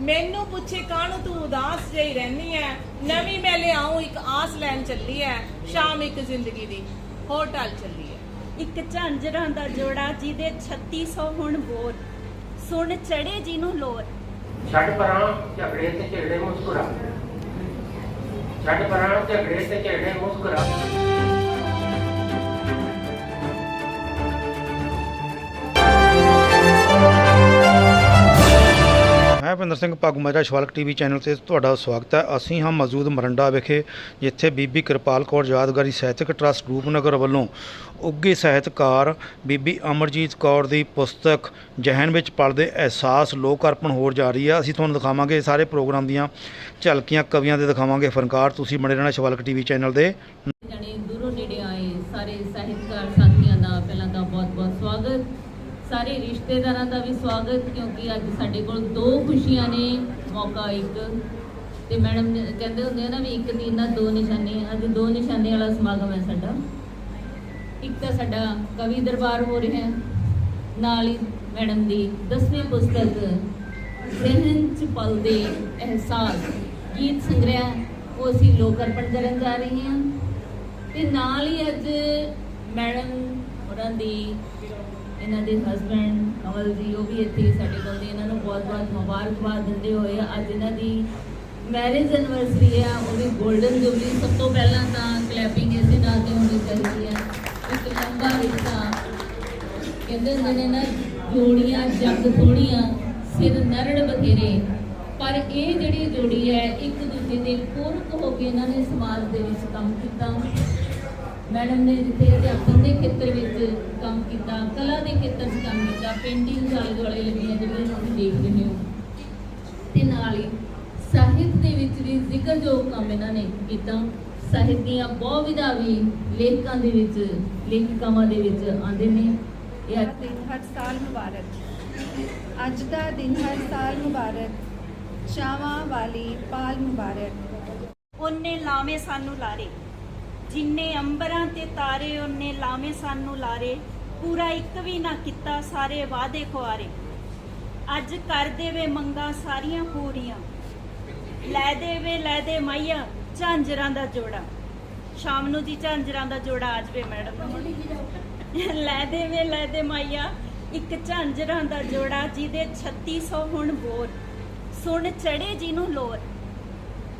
ਮੈਨੂੰ ਪੁੱਛੇ ਕਾਹਨੂੰ ਤੂੰ ਉਦਾਸ ਜਿਹੀ ਰਹਿਨੀ ਐ? ਨਵੀਂ ਮੈਂ ਲਿਆਉਂ ਇੱਕ ਆਸ ਲੈਣ ਚੱਲੀ ਐ ਸ਼ਾਮ ਇੱਕ ਜ਼ਿੰਦਗੀ ਦੀ ਹੋਰ ਟਲ ਚੱਲੀ ਐ। ਇੱਕ ਝਾਂਜਰਾਂ ਦਾ ਜੋੜਾ ਜਿਹਦੇ 3600 ਹੁਣ ਬੋਲ ਸੁਣ ਚੜੇ ਜਿਹਨੂੰ ਲੋਰ। ਛੱਡ ਪਰਾਂ ਝਗੜੇ ਤੇ ਝਗੜੇ ਮੁਸਕਰਾ। ਛੱਡ ਪਰਾਂ ਝਗੜੇ ਤੇ ਝਗੜੇ ਮੁਸਕਰਾ। ਭਿੰਦਰ ਸਿੰਘ ਭਾਗੂ ਮਾਜਰਾ ਸ਼ਵਾਲਕ ਟੀਵੀ ਚੈਨਲ ਤੇ ਤੁਹਾਡਾ ਸਵਾਗਤ ਹੈ। ਅਸੀਂ ਹਾਂ ਮੌਜੂਦ ਮਰੰਡਾ ਵਿਖੇ, ਜਿੱਥੇ ਬੀਬੀ ਕਿਰਪਾਲ ਕੌਰ ਯਾਦਗਾਰੀ ਸਾਹਿਤਕ ਟਰੱਸਟ ਰੂਪਨਗਰ ਵੱਲੋਂ ਉੱਗੇ ਸਾਹਿਤਕਾਰ ਬੀਬੀ ਅਮਰਜੀਤ ਕੌਰ ਦੀ ਪੁਸਤਕ ਜਹਨ ਵਿੱਚ ਪਲਦੇ ਅਹਿਸਾਸ ਲੋਕ ਅਰਪਣ ਹੋਰ ਜਾ ਰਹੀ ਹੈ ਅਸੀਂ ਤੁਹਾਨੂੰ ਦਿਖਾਵਾਂਗੇ ਸਾਰੇ ਪ੍ਰੋਗਰਾਮ ਦੀਆਂ ਝਲਕੀਆਂ, ਕਵੀਆਂ ਦੇ ਦਿਖਾਵਾਂਗੇ ਫਨਕਾਰ। ਤੁਸੀਂ ਬਣੇ ਰਹਿਣਾ ਸ਼ਵਾਲਕ ਟੀਵੀ ਚੈਨਲ ਦੇ। ਦੂਰੋਂ ਨੇੜੇ ਸਾਰੇ ਰਿਸ਼ਤੇਦਾਰਾਂ ਦਾ ਵੀ ਸਵਾਗਤ, ਕਿਉਂਕਿ ਅੱਜ ਸਾਡੇ ਕੋਲ ਦੋ ਖੁਸ਼ੀਆਂ ਨੇ ਮੌਕਾ ਇੱਕ। ਤੇ ਮੈਡਮ ਕਹਿੰਦੇ ਹੁੰਦੇ ਆ ਨਾ ਵੀ ਇੱਕ ਦੀ ਨਾ ਦੋ ਨਿਸ਼ਾਨੇ, ਅੱਜ ਦੋ ਨਿਸ਼ਾਨੇ ਵਾਲਾ ਸਮਾਗਮ ਹੈ ਸਾਡਾ। ਇੱਕ ਤਾਂ ਸਾਡਾ ਕਵੀ ਦਰਬਾਰ ਹੋ ਰਿਹਾ ਹੈ, ਨਾਲ ਹੀ ਮੈਡਮ ਦੀ 10ਵੀਂ ਪੁਸਤਕ, ਜ਼ਿਹਨ ਚ ਪਲਦੇ ਅਹਿਸਾਸ, ਗੀਤ ਸੰਗ੍ਰਹਿ, ਉਹ ਅਸੀਂ ਲੋਕ ਅਰਪਣ ਕਰਨ ਜਾ ਰਹੇ ਹਾਂ। ਤੇ ਨਾਲ ਹੀ ਅੱਜ ਮੈਡਮ ਉਹਨਾਂ ਦੀ ਇਹਨਾਂ ਦੇ ਹਸਬੰਡ ਕਮਲ ਜੀ, ਉਹ ਵੀ ਇੱਥੇ ਸਾਡੇ ਕੋਲ ਨੇ। ਇਹਨਾਂ ਨੂੰ ਬਹੁਤ-ਬਹੁਤ ਮੁਬਾਰਕਬਾਦ ਦਿੰਦੇ ਹੋਏ ਅੱਜ ਇਹਨਾਂ ਦੀ ਮੈਰਿਜ ਐਨਵਰਸਰੀ ਹੈ ਉਹਦੀ 골ਡਨ ਜੁਬਲੀ ਸਭ ਤੋਂ ਪਹਿਲਾਂ ਤਾਂ ਕਲੈਪਿੰਗ ਇਸੇ ਨਾਲ ਤੇ ਹੋਣੀ ਚਾਹੀਦੀ ਹੈ ਇੱਕ ਲੰਬਾ ਹਿੱਸਾ ਕਹਿੰਦੇ ਹੁੰਦੇ ਨੇ ਨਾ, ਜੋੜੀਆਂ, ਜੱਗ ਸੋਹਣੀਆਂ, ਸਿਰ ਨਰੜ ਬਥੇਰੇ। ਪਰ ਇਹ ਜਿਹੜੀ ਜੋੜੀ ਹੈ, ਇੱਕ ਦੂਜੇ ਦੇ ਪੂਰਕ ਹੋ ਕੇ ਇਹਨਾਂ ਨੇ ਸਮਾਜ ਦੇ ਵਿੱਚ ਕੰਮ ਕੀਤਾ। ਮੈਡਮ ਨੇ ਜਿੱਥੇ ਅਧਿਆਪਨ ਦੇ ਖੇਤਰ ਵਿੱਚ ਕੰਮ ਕੀਤਾ, ਕਲਾ ਦੇ ਖੇਤਰ 'ਚ ਕੰਮ ਕੀਤਾ, ਪੇਂਟਿੰਗ ਆਲੇ ਦੁਆਲੇ ਲੱਗੀਆਂ ਜਿਹੜੀਆਂ ਤੁਸੀਂ ਦੇਖ ਹੋ। ਤੇ ਨਾਲ ਹੀ ਸਾਹਿਤ ਦੇ ਵਿੱਚ ਵੀ ਜ਼ਿਕਰਯੋਗ ਕੰਮ ਇਹਨਾਂ ਨੇ ਕੀਤਾ। ਸਾਹਿਤ ਦੀਆਂ ਬਹੁਤ ਵਿਧਾ ਵੀ ਲੇਖਕਾਂ ਦੇ ਵਿੱਚ, ਲੇਖਿਕਾਵਾਂ ਦੇ ਵਿੱਚ ਆਉਂਦੇ ਨੇ। ਇਹ ਹਰ ਸਾਲ ਮੁਬਾਰਕ। ਅੱਜ ਦਾ ਦਿਨ ਹਰ ਸਾਲ ਮੁਬਾਰਕ। ਚਾਵਾਂ ਵਾਲੀ ਪਾਲ ਮੁਬਾਰਕ। ਉਹਨੇ ਲਾਵੇਂ ਸਾਨੂੰ ਲਾਰੇ। ਜਿੰਨੇ ਅੰਬਰਾਂ ਤੇ ਤਾਰੇ, ਉਹਨੇ ਲਾਵੇਂ ਸਾਨੂੰ ਲਾਰੇ। ਪੂਰਾ ਇੱਕ ਵੀ ਨਾ ਕੀਤਾ ਸਾਰੇ ਵਾਅਦੇ ਖੁਆਰੇ। ਅੱਜ ਕਰ ਦੇਵੇ ਮੰਗਾ ਸਾਰੀਆਂ ਪੂਰੀਆਂ। ਲੈ ਦੇਵੇ, ਲੈ ਦੇ ਮਾਈਆ, ਝਾਂਜਰਾਂ ਦਾ ਜੋੜਾ। ਸ਼ਾਮ ਨੂੰ ਜੀ ਝਾਂਜਰਾਂ ਦਾ ਜੋੜਾ ਆ ਜਵੇ, ਮੈਡਮ। ਲੈ ਦੇਵੇ, ਲੈ ਦੇ ਮਾਈਆ, ਇੱਕ ਝਾਂਜਰਾਂ ਦਾ ਜੋੜਾ ਜਿਹਦੇ 3600 ਹੁਣ ਬੋਰ। ਸੁਣ ਚੜੇ ਜਿਹਨੂੰ ਲੋਰ।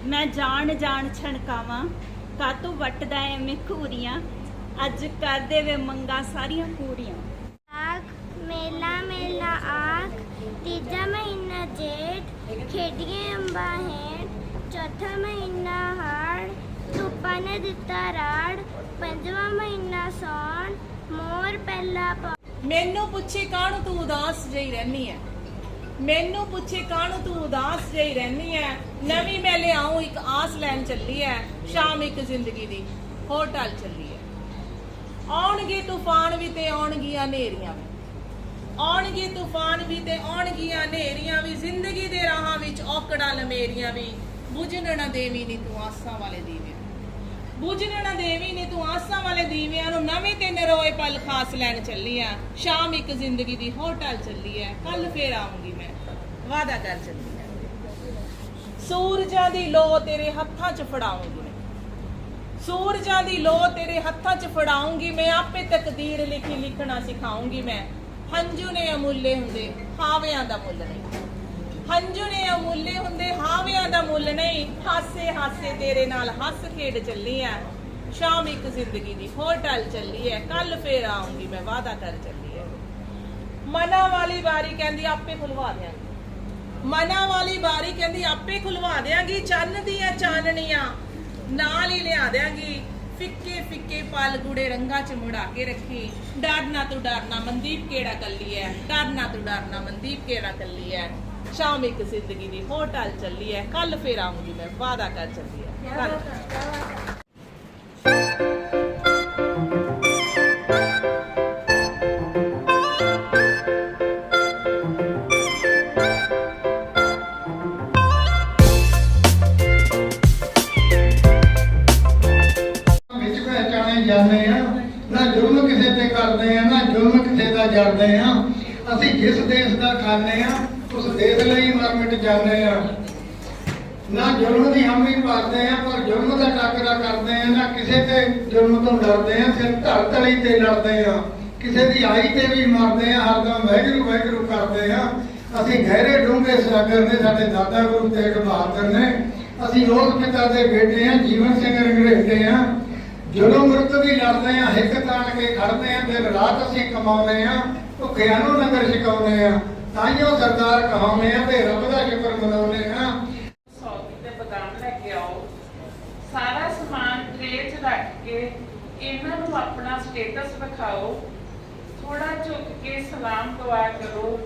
ਮੈਂ ਜਾਣ ਜਾਣ ਛਣਕਾਵਾਂ। ਕਾਤੋਂ ਵੱਟਦਾ ਐ ਮਿਖੂਰੀਆਂ ਅੱਜ ਕਰ ਦੇਵੇ ਮੰਗਾ ਸਾਰੀਆਂ ਪੂਰੀਆਂ। ਆਖ ਮੇਲਾ ਮੇਲਾ ਆਖ ਤੀਜਾ ਮਹੀਨਾ ਜੇਠ ਖੇਡੀਏ ਅੰਬਾ ਹੇਠ ਚੌਥਾ ਮਹੀਨਾ ਹਾੜ ਧੁੱਪਾਂ ਨੇ ਦਿੱਤਾ ਰਾੜ ਪੰਜਵਾਂ ਮਹੀਨਾ ਸੌਣ ਮੋਰ ਪਹਿਲਾ ਪਾ ਮੈਨੂੰ ਪੁੱਛੇ ਕਾਹਨੂੰ ਤੂੰ ਉਦਾਸ ਜਿਹੀ ਰਹਿਨੀ ਐ? ਮੈਨੂੰ ਪੁੱਛੇ, ਕਾਹਨੂੰ ਤੂੰ ਉਦਾਸ ਜਿਹੀ ਰਹਿਨੀ ਐ? ਨਵੀਂ ਮੈਂ ਲਿਆਉਂ ਇੱਕ ਆਸ ਲੈਣ ਚੱਲੀ ਐ, ਸ਼ਾਮ ਇੱਕ ਜ਼ਿੰਦਗੀ ਦੀ ਹੋਰ ਟਲ ਚੱਲੀ ਐ। ਆਉਣਗੇ ਤੂਫਾਨ ਵੀ ਤੇ ਆਉਣਗੀਆਂ ਹਨੇਰੀਆਂ ਵੀ। ਆਉਣਗੇ ਤੂਫਾਨ ਵੀ ਤੇ ਆਉਣਗੀਆਂ ਹਨੇਰੀਆਂ ਵੀ। ਜ਼ਿੰਦਗੀ ਦੇ ਰਾਹਾਂ ਵਿੱਚ ਔਕੜਾਂ ਲਮੇਰੀਆਂ ਵੀ। ਬੁਝਣ ਨਾ ਦੇਵੀ ਨੀ ਤੂੰ ਆਸਾਂ ਵਾਲੇ ਦੀਵੇ। ਬੁਝਣ ਦੇਵੀ ਨੇ, ਤੂੰ ਆਸਾਂ ਵਾਲੇ ਦੀਵਿਆਂ ਨੂੰ ਨਵੇਂ ਤੇ ਨਰੋਏ ਪਲ ਖਾਸ ਲੈਣ ਚੱਲੀ ਆ ਸ਼ਾਮ ਇੱਕ ਜ਼ਿੰਦਗੀ ਦੀ ਹੋਟਲ ਚੱਲੀ ਐ। ਕੱਲ ਫੇਰ ਆਉਂਗੀ ਮੈਂ। ਵਾਦਾ ਕਰ ਚੱਲੀ ਸੂਰਜਾਂ ਦੀ ਲੋ ਤੇਰੇ ਹੱਥਾਂ 'ਚ ਫੜਾਉਂਗੀ ਸੂਰਜਾਂ ਦੀ ਲੋ ਤੇਰੇ ਹੱਥਾਂ 'ਚ ਫੜਾਉਂਗੀ ਮੈਂ। ਆਪੇ ਤਕਦੀਰ ਲਿਖੀ ਲਿਖਣਾ ਸਿਖਾਉਂਗੀ ਮੈਂ। ਹੰਝੂ ਨੇ ਅਮੁੱਲੇ ਹੁੰਦੇ, ਹਾਵਿਆਂ ਦਾ ਮੁੱਲ ਨਹੀਂ। ਹੰਝੂ ਨੇ ਅਮੁੱਲੇ ਹੁੰਦੇ, ਹਾਵਿਆਂ ਦਾ ਮੁੱਲ ਨਹੀਂ। ਹਾਸੇ ਹਾਸੇ ਤੇਰੇ ਨਾਲ ਹੱਸ ਖੇਡ ਚੱਲੀ ਐ। ਸ਼ਾਮ ਇੱਕ ਜ਼ਿੰਦਗੀ ਦੀ ਹੋਰ ਟਲ ਚੱਲੀ ਐ। ਕੱਲ ਫੇਰ ਆਉਂਗੀ ਮੈਂ ਵਾਦਾ ਕਰ ਚੱਲੀ ਐ। ਮਨਾ ਵਾਲੀ ਵਾਰੀ ਕਹਿੰਦੀ, ਆਪੇ ਖੁਲਵਾ ਦਿਆਂਗੀ। ਮਨਾ ਵਾਲੀ ਬਾਰੀ ਕਹਿੰਦੀ, ਆਪੇ ਖੁਲਵਾ ਦਿਆਂਗੀ। ਚੰਨ ਦੀਆਂ ਚਾਨਣੀਆਂ ਨਾਲ ਹੀ ਲਿਆ ਦਿਆਂਗੀ। ਫਿੱਕੇ ਫਿੱਕੇ ਪਲ ਗੂੜੇ ਰੰਗਾਂ ਚ ਮੁੜਾ ਕੇ ਰੱਖੀ। ਡਰਨਾ ਤੂੰ ਡਰਨਾ, ਮਨਦੀਪ ਕਿਹੜਾ ਕੱਲੀ ਐ? ਡਰਨਾ ਤੂੰ ਡਰਨਾ, ਮਨਦੀਪ ਕਿਹੜਾ ਕੱਲੀ ਐ? ਸ਼ਾਮ ਇੱਕ ਜ਼ਿੰਦਗੀ ਦੀ ਹੋਟਲ ਚੱਲੀ ਐ ਕੱਲ ਫੇਰ ਆਉਂਗੀ ਮੈਂ ਵਾਦਾ ਕਰ ਚੱਲੀ ਕੱਲ ਪਹਿਚਾਣੇ ਜਾਂਦੇ ਆ ਨਾ ਜ਼ੁਲਮ ਕਿਸੇ ਤੇ ਕਰਦੇ ਆ ਨਾ ਜ਼ੁਲਮ ਕਿਸੇ ਦਾ ਜਰਦੇ ਆ ਅਸੀਂ ਜਿਸ ਦੇਸ਼ ਦਾ ਖਾਂਦੇ ਆ ਉਸ ਦੇਸ਼ ਲਈ ਮਰ ਜਾਂਦੇ ਆ। ਨਾ ਜ਼ੁਲਮ ਦੀ ਹਾਮੀ ਭਰਦੇ ਆ, ਪਰ ਜ਼ੁਲਮ ਦਾ ਟਾਕਰਾ ਕਰਦੇ ਆ, ਨਾ ਕਿਸੇ ਤੇ ਜ਼ੁਲਮ ਤੋਂ ਡਰਦੇ ਆ, ਸਿਰ ਧੜ ਤਲੀ ਤੇ ਲੜਦੇ ਆ। ਕਿਸੇ ਦੀ ਆਈ ਤੇ ਵੀ ਮਰਦੇ ਆ ਹਰਦਮ ਵੈਗਰੂ ਵੈਗਰੂ ਕਰਦੇ ਆ। ਅਸੀਂ ਗਹਿਰੇ ਡੂੰਘੇ ਸਾਗਰ ਨੇ, ਸਾਡੇ ਦਾਦਾ ਗੁਰੂ ਤੇਗ ਬਹਾਦਰ ਨੇ। ਅਸੀਂ ਲੋਕ ਪਿਤਾ ਦੇ ਬੇਟੇ ਆ, ਜੀਵਨ ਸਿੰਘ ਰੰਗਰੇਟੇ ਆ। ਜਦੋਂ ਮਰਤ ਦੀ ਲੜਦੇ ਆ, ਹਿੱਕ ਤਾਣ ਕੇ ਖੜਦੇ ਆ, ਦਿਨ ਰਾਤ ਅਸੀਂ ਕਮਾਉਂਦੇ ਆ, ਭੁੱਖਿਆਂ ਨੂੰ ਲੰਗਰ ਛਕਾਉਂਦੇ ਆ। ਤਾਈਓ ਸਰਦਾਰ ਕਹਾਉਂਦੇ ਆ ਤੇ ਰੱਬ ਦਾ ਸ਼ੁਕਰ ਮਨਾਉਂਦੇ ਆ। ਸੌਗੀ ਤੇ ਬਦਾਮ ਲੈ ਕੇ ਆਓ। ਸਾਰਾ ਸਮਾਨ ਟ੍ਰੇ 'ਚ ਰੱਖ ਕੇ ਇਹਨਾਂ ਨੂੰ ਆਪਣਾ ਸਟੇਟਸ ਵਿਖਾਓ। ਥੋੜਾ ਝੁਕ ਕੇ ਸਲਾਮ ਦੁਆ ਕਰੋ।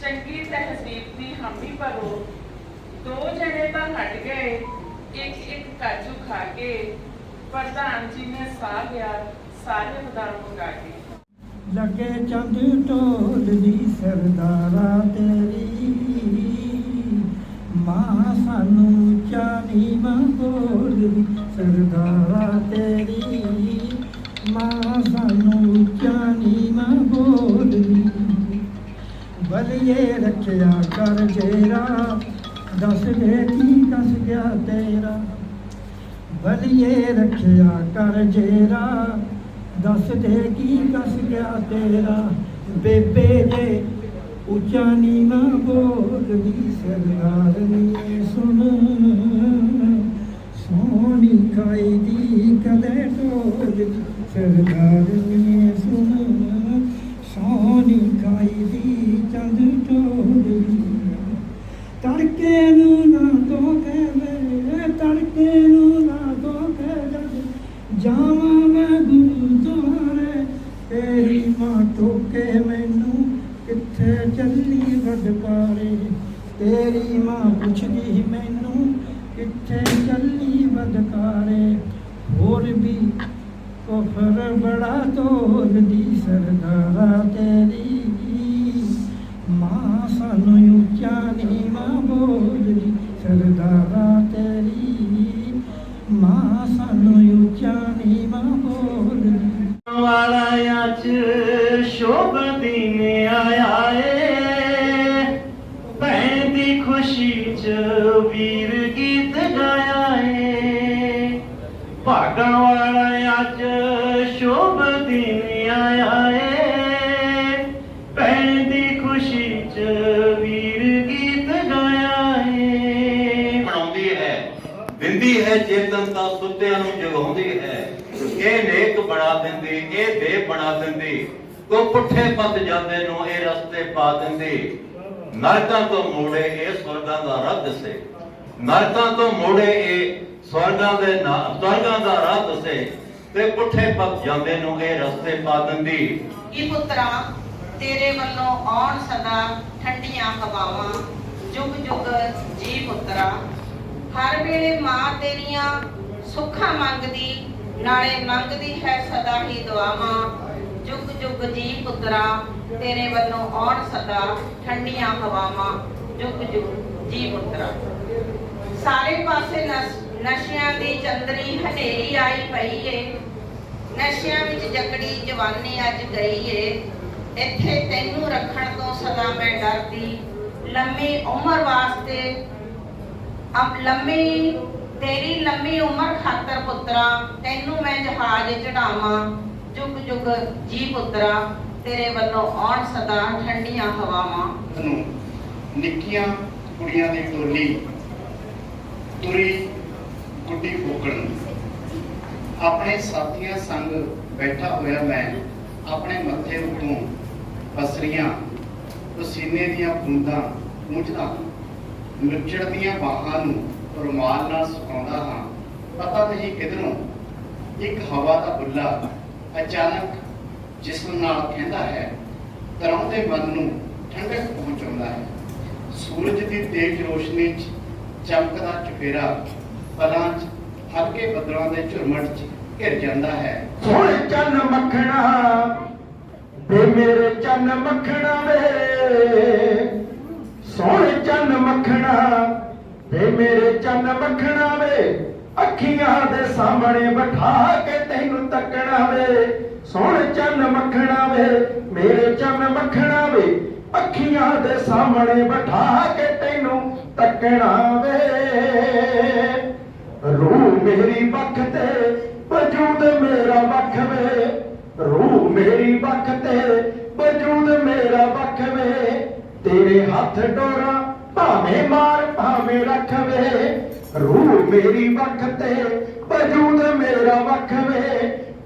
ਚੰਗੀ ਤਹਿਜ਼ੀਬ ਦੀ ਹਾਮੀ ਭਰੋ। ਦੋ ਜਣੇ ਤਾਂ ਹਟ ਗਏ, ਇੱਕ ਇੱਕ ਕਾਜੂ ਖਾ ਕੇ। ਪ੍ਰਧਾਨ ਜੀ ਨੇ ਸਾਹ ਲਿਆ, ਸਾਰੇ ਬਦਾਮ ਮੰਗਾ ਕੇ ਲੱਗੇ ਚੰਦ ਢੋਲ ਦੀ ਸਰਦਾਰਾ ਤੇਰੀ। ਮਾਂ ਸਾਨੂੰ ਚਾਨੀ ਮੰਗੋਲ ਸਰਦਾਰਾ ਤੇਰੀ। ਮਾਂ ਸਾਨੂੰ ਚਾਨੀ ਮੰਗੋਲ ਬਲੀਏ ਰੱਖਿਆ ਕਰ ਜੇਰਾ, ਦੱਸ ਦੇ ਕੀ ਦੱਸ ਗਿਆ ਤੇਰਾ। ਬਲੀਏ ਰੱਖਿਆ ਕਰ ਜੇਰਾ ਦੱਸ ਦੇ ਕੀ ਦੱਸ ਗਿਆ ਤੇਰਾ? ਬੇਬੇ ਜੇ ਉੱਚਾ ਨੀਵਾਂ ਬੋਲਦੀ ਸਰਦਾਰ ਨੀ ਸੁਣ। ਸੋਹਣੀ ਖਾਈ ਦੀ ਕਦੇ ਢੋਲਦੀ ਸਰਦਾਰ ਨੀ ਸੁਣ। ਸੋਹਣੀ ਖਾਈ ਦੀ ਚੰਦ ਢੋਲਦੀ ਤੜਕੇ ਨੂੰ ਸਰਦਾਰਾ ਦਿੰਦੀ ਹੈ ਚੇਤਨਤਾ ਸੁੱਤਿਆਂ ਨੂੰ ਜਗਾਉਂਦੀ ਹੈ। ਇਹ ਨੇਕ ਬਣਾ ਦਿੰਦੀ, ਇਹ ਦੇ ਬਣਾ ਦਿੰਦੀ। ਕੋ ਪੁੱਠੇ ਪੱਤ ਜਾਂਦੇ ਨੂੰ ਇਹ ਰਸਤੇ ਪਾ ਦਿੰਦੀ। ਨਰਕਾਂ ਤੋਂ ਮੋੜੇ ਇਹ ਸਵਰਗਾਂ ਦਾ ਰਾਹ ਦੱਸੇ ਨਰਕਾਂ ਤੋਂ ਮੋੜੇ ਇਹ ਸਵਰਗਾਂ ਦੇ ਸਵਰਗਾਂ ਦਾ ਰਾਹ ਦੱਸੇ ਤੇ ਪੁੱਠੇ ਪੱਤ ਜਾਂਦੇ ਨੂੰ ਇਹ ਰਸਤੇ ਪਾ ਦਿੰਦੀ। ਕੀ ਪੁੱਤਰਾ, ਤੇਰੇ ਵੱਲੋਂ ਆਉਣ ਸਦਾ ਠੰਡੀਆਂ ਹਵਾਵਾਂ। ਜੁਗ ਜੁਗ ਜੀ ਪੁੱਤਰਾ ਹਰ ਵੇਲੇ ਮਾਂ ਤੇਰੀਆਂ ਸੁੱਖਾਂ ਮੰਗਦੀ, ਨਾਲੇ ਮੰਗਦੀ ਹੈ ਸਦਾ ਹੀ ਦੁਆਵਾਂ। ਜੁਗ ਜੁਗ ਜੀ ਪੁੱਤਰਾ, ਤੇਰੇ ਵੱਲੋਂ ਆਉਣ ਸਦਾ ਠੰਡੀਆਂ ਹਵਾਵਾਂ। ਜੁਗ ਜੁਗ ਜੀ ਪੁੱਤਰਾ। ਸਾਰੇ ਪਾਸੇ ਨਸ਼ਿਆਂ ਦੀ ਚੰਦਰੀ ਹਨੇਰੀ ਆਈ ਪਈ ਏ। ਨਸ਼ਿਆਂ ਵਿੱਚ ਜਕੜੀ ਜਵਾਨੀ ਅੱਜ ਗਈ ਏ। ਇੱਥੇ ਤੈਨੂੰ ਰੱਖਣ ਤੋਂ ਸਦਾ ਮੈਂ ਡਰਦੀ। ਲੰਮੀ ਉਮਰ ਵਾਸਤੇ ਅਬ ਲੰਮੀ, ਤੇਰੀ ਲੰਮੀ ਉਮਰ ਖਾਤਰ ਪੁੱਤਰਾ, ਤੈਨੂੰ ਮੈਂ ਜਹਾਜ਼ ਚੜਾਵਾਂ। ਜੁਗ ਜੁਗ ਜੀ ਪੁੱਤਰਾ, ਤੇਰੇ ਵੱਲੋਂ ਆਉਣ ਸਦਾ ਠੰਡੀਆਂ ਹਵਾਵਾਂ। ਨੂੰ ਨਿੱਕੀਆਂ ਕੁੜੀਆਂ ਦੀ ਟੋਲੀ, ਤੁਰੀ ਗੁੱਡੀ ਫੋਕਣ। ਆਪਣੇ ਸਾਥੀਆਂ ਸੰਗ ਬੈਠਾ ਹੋਇਆ ਮੈਂ, ਆਪਣੇ ਮੱਥੇ ਉੱਤੋਂ ਪਸਰੀਆਂ ਪਸੀਨੇ ਦੀਆਂ ਬੂੰਦਾਂ ਮੁੱਝਦਾ। ਨੁਚੜਦੀਆਂ ਬਾਹਾਂ ਨੂੰ ਰੁਮਾਲ ਨਾਲ ਸੁਕਾਉਂਦਾ ਹਾਂ, ਪਤਾ ਨਹੀਂ ਕਿਧਰੋਂ। ਇੱਕ ਹਵਾ ਦਾ ਬੁੱਲਾ ਅਚਾਨਕ ਜਿਸਮ ਨਾਲ ਕਹਿੰਦਾ ਹੈ ਤਰਾਉਂਦੇ ਮਨ ਨੂੰ ਠੰਡਕ ਪਹੁੰਚਾਉਂਦਾ ਹੈ। ਸੂਰਜ ਦੀ ਤੇਜ਼ ਰੋਸ਼ਨੀ 'ਚ ਚਮਕਦਾ ਚੁਫੇਰਾ ਪਲਾਂ 'ਚ, ਹਲਕੇ ਬੱਦਲਾਂ ਦੇ ਝੁਰਮਟ 'ਚ ਘਿਰ ਜਾਂਦਾ ਹੈ। ਸੋਹਣੇ ਚੰਨ ਮੱਖਣਾ, ਵੇ ਮੇਰੇ ਚੰਨ ਮੱਖਣਾ ਵੇ। ਮੱਖਣਾ ਵੇ ਮੇਰੇ ਚੰਨ ਮੱਖਣਾ ਵੇ, ਅੱਖੀਆਂ ਦੇ ਸਾਹਮਣੇ ਬਿਠਾ ਕੇ ਤੈਨੂੰ ਤੱਕਣਾ ਵੇ। ਸੋਹਣੇ ਚੰਨ ਮੱਖਣਾ ਵੇ, ਮੇਰੇ ਚੰਨ ਮੱਖਣਾ ਵੇ, ਅੱਖੀਆਂ ਦੇ ਸਾਹਮਣੇ ਬਿਠਾ ਕੇ ਤੈਨੂੰ ਤੱਕਣਾ ਵੇ। ਰੂਹ ਮੇਰੀ ਵੱਖ ਤੇ ਵਜੂਦ ਮੇਰਾ ਵੱਖ ਵੇ, ਰੂਹ ਮੇਰੀ ਵੱਖ ਤੇ ਵਜੂਦ ਮੇਰਾ ਵੱਖ ਵੇ, ਤੇਰੇ ਹੱਥ ਡੋਰਾ ਭਾਵੇਂ ਮਾਰ, ਭਾਵੇਂ ਰੱਖ ਵੇ ਰੂਹ ਮੇਰੀ ਵੱਖ ਤੇ, ਵਜੂਦ ਮੇਰਾ ਵੱਖ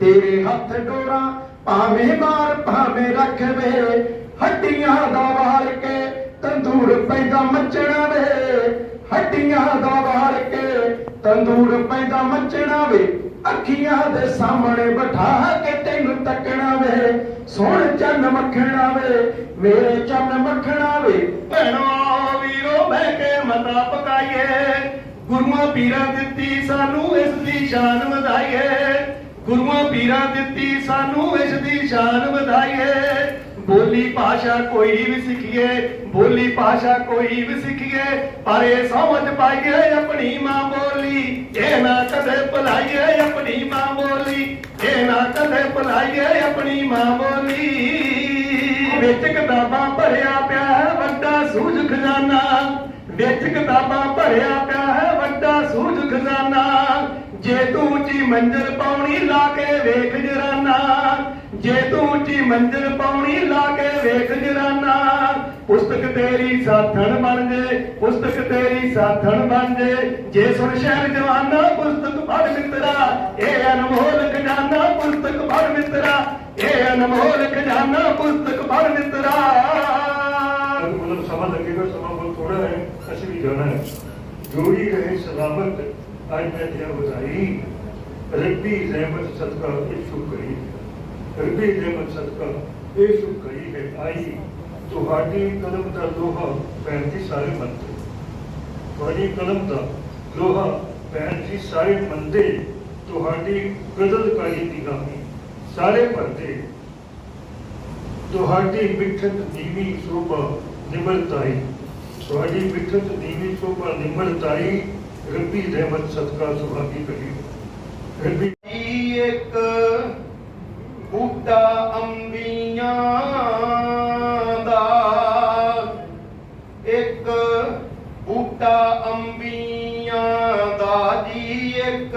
ਤੇਰੇ ਹੱਥ ਡੋਰਾ ਭਾਵੇਂ ਮਾਰ, ਭਾਵੇਂ ਰੱਖ ਹੱਡੀਆਂ ਦਾ ਵਾਰ ਕੇ ਤੰਦੂਰ ਪੈਦਾ ਮੱਚਣਾ ਵੇ। ਹੱਡੀਆਂ ਦਾ ਵਾਲ ਕੇ ਤੰਦੂਰ ਪੈਦਾ ਮੱਚਣਾ ਵੇ। ਅੱਖੀਆਂ ਦੇ ਸਾਹਮਣੇ ਬਿਠਾ ਕੇ ਤੈਨੂੰ ਤੱਕਣਾ ਵੇ। ਸੋਹਣ ਚੰਨ ਮੱਖਣਾ ਵੇ, ਮੇਰੇ ਚੰਨ ਮੱਖਣਾ ਵੇ। ਭੈਣੋ ਮਤਾ ਪਕਾਈਏ। ਗੁਰੂਆਂ ਪੀਰਾਂ ਦਿੱਤੀ ਸਾਨੂੰ ਇਸ ਦੀ ਸ਼ਾਨ ਵਧਾਈਏ। ਗੁਰੂਆਂ ਪੀਰਾਂ ਦਿੱਤੀ ਸਾਨੂੰ ਇਸ ਦੀ ਸ਼ਾਨ ਵਧਾਈਏ। ਬੋਲੀ ਭਾਸ਼ਾ ਕੋਈ ਵੀ ਸਿੱਖੀਏ, ਬੋਲੀ ਭਾਸ਼ਾ ਕੋਈ ਵੀ ਸਿੱਖੀਏ, ਪਰ ਇਹ ਸਮਝ ਪਾਈਏ ਆਪਣੀ ਮਾਂ ਬੋਲੀ। ਇਹ ਨਾ ਕਦੇ ਭੁਲਾਈਏ ਆਪਣੀ ਮਾਂ ਬੋਲੀ। ਇਹ ਨਾ ਕਦੇ ਭੁਲਾਈਏ ਆਪਣੀ ਮਾਂ ਬੋਲੀ। ਵਿੱਚ ਕਿਤਾਬਾਂ ਭਰਿਆ ਪਿਆ, ਵੱਡਾ ਸੂਝ ਖਜ਼ਾਨਾ ਵਿੱਚ ਕਿਤਾਬਾਂ ਭਰਿਆ ਪਿਆ ਹੈ, ਵੱਡਾ ਸੂਝ ਖਜ਼ਾਨਾ। ਜੇ ਤੂੰ ਉੱਚੀ ਮੰਜ਼ਿਲ ਪਾਉਣੀ ਲਾ ਕੇ ਵੇਖ ਜਰਾਨਾ, ਜੇ ਤੂੰ ਉੱਚੀ ਮੰਜ਼ਿਲ ਪਾਉਣੀ ਲਾ ਕੇ ਵੇਖ ਜਰਾਨਾ, ਪੁਸਤਕ ਤੇਰੀ ਸਾਥਣ ਬਣ ਜੇ, ਪੁਸਤਕ ਤੇਰੀ ਸਾਥਣ ਬਣ ਜੇ। ਜੇ ਸੁਣ ਸ਼ਹਿਰ ਜਵਾਨਾ, ਪੁਸਤਕ ਪੜ ਮਿੱਤਰਾ, ਇਹ ਅਨਮੋਲ ਖਜ਼ਾਨਾ, ਪੁਸਤਕ ਪੜ ਮਿੱਤਰਾ। ਇਹ ਅਨਮੋਲ ਖਜ਼ਾਨਾ, ਪੁਸਤਕ ਪੜ ਮਿੱਤਰਾ। ਸਮਝ ਲੱਗੇਗਾ लगेगा समा बहुत थोड़ा है ऐसे भी जाना है जोड़ी रहे सलामत आज मैं दिया बधाई रब्बी रहमत सदका ये शुभ करी रब्बी रहमत सदका ये शुभ करी है आई ਤੁਹਾਡੀ ਕਲਮ ਦਾ ਲੋਹਾ ਭੈਣ ਜੀ ਸਾਰੇ ਮੰਨਦੇ ਤੁਹਾਡੀ ਕਲਮ ਦਾ ਲੋਹਾ ਭੈਣ ਜੀ ਸਾਰੇ ਮੰਨਦੇ ਤੁਹਾਡੀ ਗਜ਼ਲਕਾਰੀ ਦੀ ਗਾਮੀ ਸਾਰੇ ਪਰਦੇ ਤੁਹਾਡੀ ਮਿੱਠਤ ਨੀਵੀਂ ਸੋਭਾ ਨਿਮਰਤਾਈ ਤੁਹਾਡੀ ਮਿੱਠਤ ਨੀਵੀਂ ਸੋਭਾ ਨਿਮਰਤਾਈ ਰੱਬੀ ਰਹਿਮਤ ਸਦਕਾ ਸੁਹਾਗੀ ਕਰੀ ਰੱਬੀ ਇੱਕ ਬੂਟਾ ਅੰਬੀਆਂ ਦਾ, ਇੱਕ ਬੂਟਾ ਅੰਬੀਆਂ ਦਾ ਜੀ, ਇੱਕ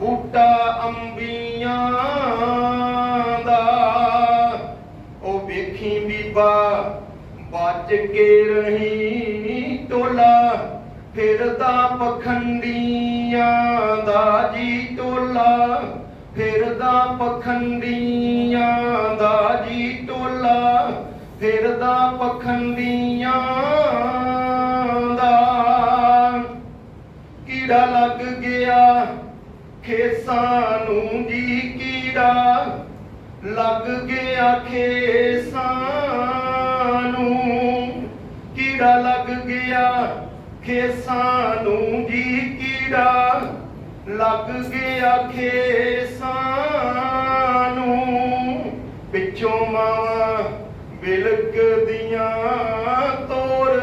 ਬੂਟਾ ਅੰਬੀਆਂ ਬਚ ਕੇ ਰਹੀ ਟੋਲਾ ਫਿਰਦਾ ਪਖੰਡੀਆਂ ਦਾ ਜੀ ਟੋਲਾ ਫਿਰਦਾ ਪਖੰਡੀਆਂ ਦਾ ਜੀ ਟੋਲਾ ਫਿਰਦਾ ਪਖੰਡੀਆਂ ਦਾ। ਕੀੜਾ ਲੱਗ ਗਿਆ ਖੇਸਾਂ ਨੂੰ ਜੀ ਕੀੜਾ, ਲੱਗ ਗਿਆ ਖੇਸਾਂ ਖੇਸਾਂ ਨੂੰ ਜੀ ਕੀੜਾ, ਲੱਗ ਗਿਆ ਖੇਸਾਂ ਨੂੰ ਪਿੱਛੋਂ ਮਾਵਾਂ ਬਿਲਕਦੀਆਂ ਤੋਰ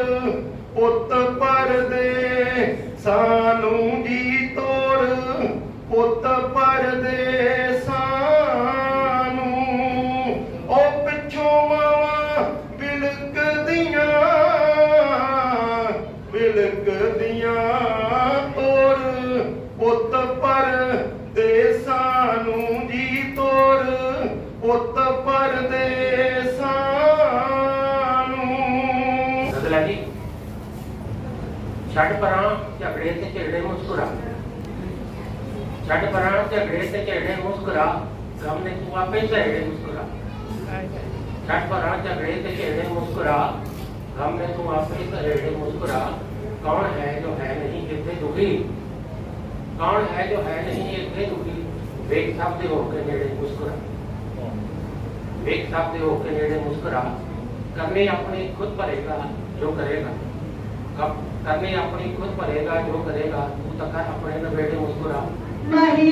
ਪੁੱਤ ਪਰਦੇ ਸਾਨੂੰ ਜੀ ਤੋਰ ਪੁੱਤ ਪਰਦੇ ਛੱਡ ਪਰਾਂ ਝਗੜੇ ਤੇ ਝਗੜੇ ਮੁਸਕਰਾ ਛੱਡ ਪਰਾਂ ਝਗੜੇ ਤੇ ਝਗੜੇ ਮੁਸਕਰਾ ਗਮ ਨੇ ਤੂੰ ਆਪੇ ਝਗੜੇ ਮੁਸਕਰਾ ਛੱਡ ਪਰਾਂ ਝਗੜੇ ਤੇ ਝਗੜੇ ਮੁਸਕਰਾ ਗਮ ਨੇ ਤੂੰ ਆਪੇ ਝਗੜੇ ਮੁਸਕਰਾ ਕੌਣ ਹੈ ਜੋ ਹੈ ਨਹੀਂ ਇੱਥੇ ਦੁਖੀ ਕੌਣ ਹੈ ਜੋ ਹੈ ਨਹੀਂ ਇੱਥੇ ਦੁਖੀ ਵੇਖ ਸਭ ਦੇ ਹੋ ਕੇ ਨੇੜੇ ਮੁਸਕਰਾ ਵੇਖ ਸਭ ਦੇ ਹੋ ਕੇ ਨੇੜੇ ਮੁਸਕਰਾ ਕਰਨੇ ਆਪਣੀ ਖੁਦ ਭਰੇਗਾ ਜੋ ਕਰੇਗਾ कब करने अपनी खुद पड़ेगा जो करेगा तू तक अपने न बेटे मुस्कुरा ਮਾਹੀ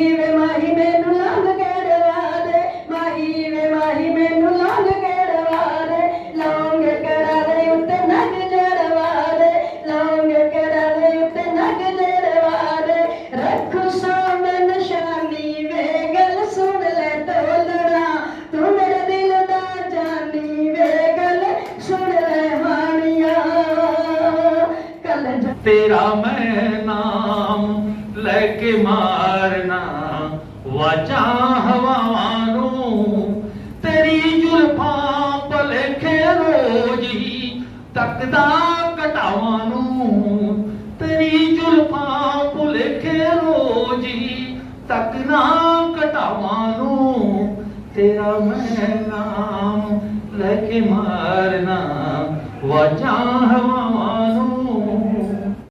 ਲੈ ਕੇ ਮਾਰਨਾ। ਵਾਜਾਂ ਹਵਾਵਾਂ ਨੂੰ ਤੇਰੀ ਜ਼ੁਲਫਾਂ ਭਲੇਖੇ ਰੋਜ਼ ਹੀ ਤੱਕਦਾ ਘਟਾਵਾਂ ਨੂੰ। ਤੇਰੀ ਜ਼ੁਲਫਾਂ ਭੁਲੇਖੇ ਰੋਜ਼ ਹੀ ਤੱਕਦਾ ਘਟਾਵਾਂ ਨੂੰ। ਤੇਰਾ ਮੈਂ ਨਾਮ ਲੈ ਕੇ ਮਾਰਨਾ। ਵਾਜਾਂ ਹਵਾ